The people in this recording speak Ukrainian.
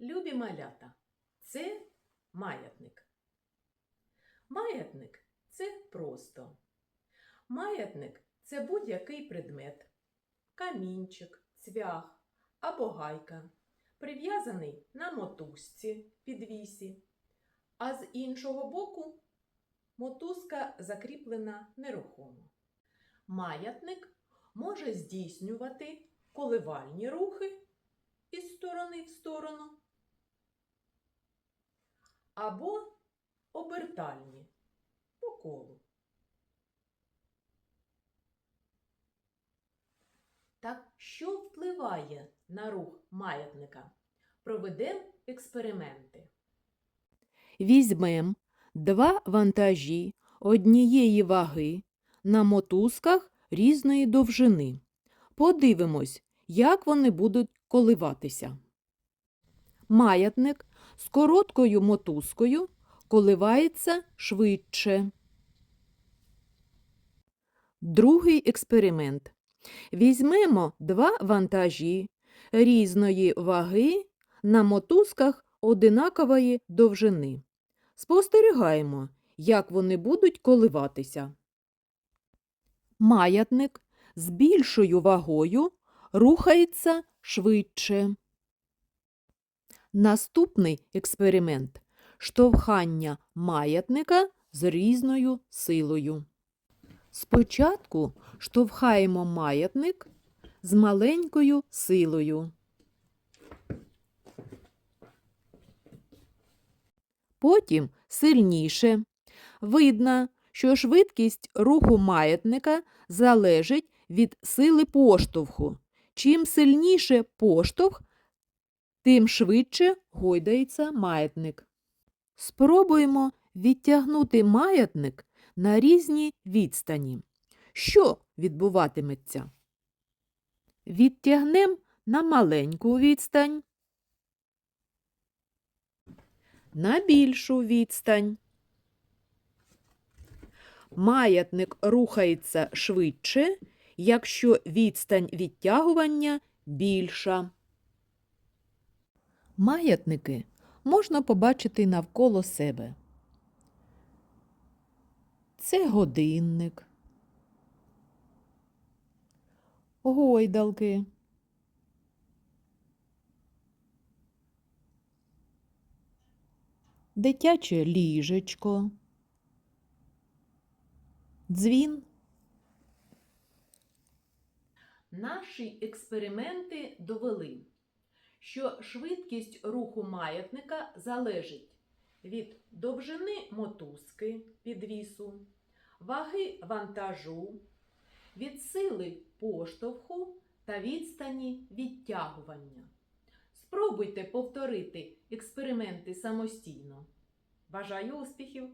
Любі малята, це маятник. Маятник це просто. Маятник це будь-який предмет, камінчик, цвях або гайка, прив'язаний на мотузці підвісі, а з іншого боку мотузка закріплена нерухомо. Маятник може здійснювати коливальні рухи із сторони в сторону або обертальні по колу. Так що впливає на рух маятника? Проведемо експерименти. Візьмем два вантажі однієї ваги на мотузках різної довжини. Подивимось, як вони будуть коливатися. Маятник з короткою мотузкою коливається швидше. Другий експеримент. Візьмемо два вантажі різної ваги на мотузках одинакової довжини. Спостерігаємо, як вони будуть коливатися. Маятник з більшою вагою рухається швидше. Наступний експеримент штовхання маятника з різною силою. Спочатку штовхаємо маятник з маленькою силою. Потім сильніше. Видно, що швидкість руху маятника залежить від сили поштовху. Чим сильніше поштовх, тим швидше гойдається маятник. Спробуємо відтягнути маятник на різні відстані. Що відбуватиметься? Відтягнемо на маленьку відстань, на більшу відстань. Маятник рухається швидше, якщо відстань відтягування більша. Маятники можна побачити навколо себе. Це годинник, гойдалки, дитяче ліжечко, дзвін, Наші експерименти довели, що швидкість руху маятника залежить від довжини мотузки підвісу, ваги вантажу, від сили поштовху та відстані відтягування. Спробуйте повторити експерименти самостійно. Бажаю успіхів!